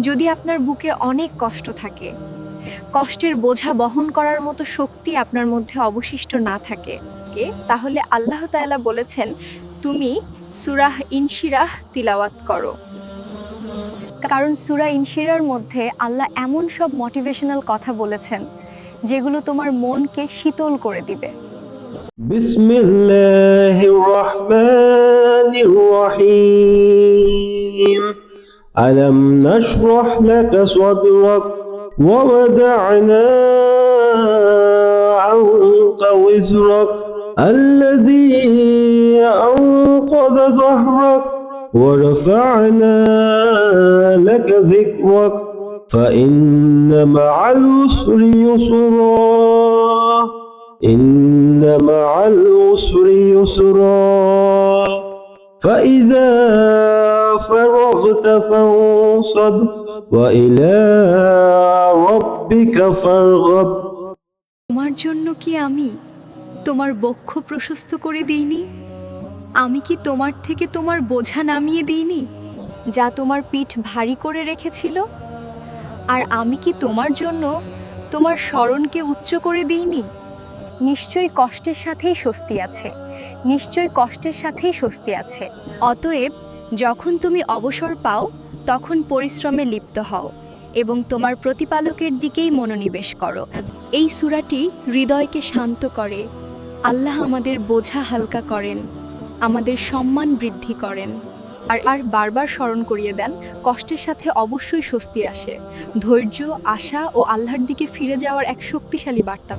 যদি আপনার বুকে অনেক কষ্ট থাকে, কষ্টের বোঝা বহন করার মতো শক্তি আপনার মধ্যে অবশিষ্ট না থাকে, তাহলে আল্লাহ তাআলা বলেছেন, তুমি সুরাহ ইনশিরাহ তিলাওয়াত করো। কারণ সুরা ইনশিরার মধ্যে আল্লাহ এমন সব মোটিভেশনাল কথা বলেছেন, যেগুলো তোমার মনকে শীতল করে দিবে। বিসমিল্লাহির রহমানির রহিম। ألم نشرح لك صدرك ووضعنا عنك وزرك الذي أنقذ ظهرك ورفعنا لك ذكرك فإن مع العسر يسرا إن مع العسر يسرا فإذا فرغت فانصب وإلى ربك فارغب তোমার জন্য কি আমি তোমার বক্ষ প্রশস্ত করে দিইনি আমি কি তোমার থেকে তোমার বোঝা নামিয়ে দিইনি যা তোমার পিঠ ভারী করে রেখেছিল আর আমি কি তোমার জন্য তোমার স্মরণকে উচ্চ করে দিইনি নিশ্চয়ই কষ্টের সাথেই স্বস্তি আছে নিশ্চয়ই কষ্টের সাথেই স্বস্তি আছে অতএব যখন তুমি অবসর পাও, তখন পরিশ্রমে লিপ্ত হও এবং তোমার প্রতিপালকের দিকেই মনোনিবেশ করো। এই সূরাটি হৃদয়কে শান্ত করে। আল্লাহ আমাদের বোঝা হালকা করেন, আমাদের সম্মান বৃদ্ধি করেন। আর আর বারবার স্মরণ করিয়ে দেন, কষ্টের সাথে অবশ্যই স্বস্তি আসে। ধৈর্য, আশা ও আল্লাহর দিকে ফিরে যাওয়ার এক শক্তিশালী বার্তা।